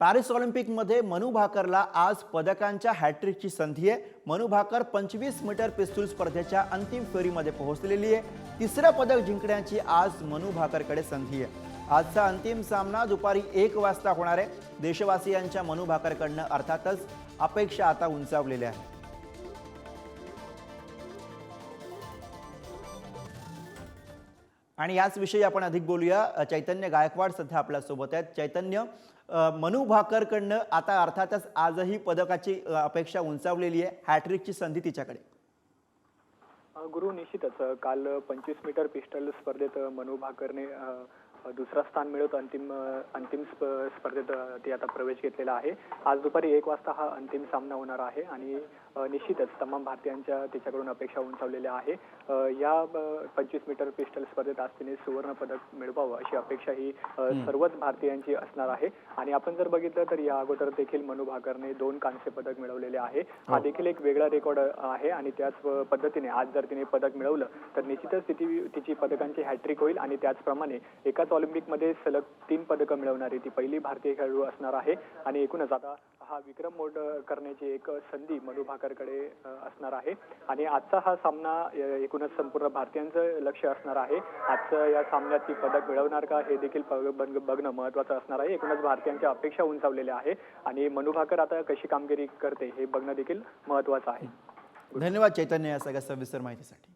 Paris ऑलिम्पिकमध्ये मनु भाकरला आज पदकांच्या हॅट्रिकची संधी आहे. मनु भाकर पंचवीस मीटर पिस्तूल स्पर्धेच्या अंतिम फेरीमध्ये पोहोचलेली आहे. तिसरं पदक जिंकण्याची आज मनु भाकरकडे संधी आहे. आजचा अंतिम सामना दुपारी एक वाजता होणार आहे. देशवासियांच्या मनु भाकरकडनं अर्थातच अपेक्षा आता उंचावलेल्या आहेत. आणि याच विषयी आपण अधिक बोलूया. चैतन्य गायकवाड सध्या आपल्यासोबत आहेत. चैतन्य मनु भाकरकडनं आता अर्थातच आजही पदकाची अपेक्षा उंचावलेली आहे. हॅट्रिकची संधी तिच्याकडे. गुरु निश्चितच. काल पंचवीस मीटर पिस्टल स्पर्धेत मनु मनू भाकरने दुसरा स्थान मिळवत अंतिम अंतिम स्प- स्पर्धेत ती आता प्रवेश घेतलेला आहे. आज दुपारी एक वाजता हा अंतिम सामना होणार आहे आणि निश्चितच तमाम भारतीयांच्या तिच्याकडून अपेक्षा उंचावलेल्या आहे. या पंचवीस मीटर पिस्टल स्पर्धेत आज तिने सुवर्ण पदक मिळवावं अशी अपेक्षा ही सर्वच भारतीयांची असणार आहे. आणि आपण जर बघितलं तर या अगोदर देखील मनू भाकरने दोन कांस्य पदक मिळवलेले आहे. हा देखील एक वेगळा रेकॉर्ड आहे आणि त्याच पद्धतीने आज जर तिने पदक मिळवलं तर निश्चितच तिची तिची पदकांची हॅट्रिक होईल आणि त्याचप्रमाणे एकाच ऑलिम्पिकमध्ये सलग तीन पदकं मिळवणारी ती पहिली भारतीय खेळाडू असणार आहे. आणि एकूणच आता हा विक्रम मोड करण्याची एक संधी मधु भाकरकडे असणार आहे. आणि आजचा हा सामना एकूणच संपूर्ण भारतीयांचं लक्ष असणार आहे. आजचं या सामन्यात ती पदक मिळवणार का हे देखील बघणं महत्वाचं असणार आहे. एकूणच भारतीयांच्या अपेक्षा उंचावलेल्या आहे. आणि मनु भाकर आता कशी कामगिरी करते हे बघणं देखील महत्वाचं आहे. धन्यवाद चैतन्य या सगळ्या सविस्तर माहितीसाठी.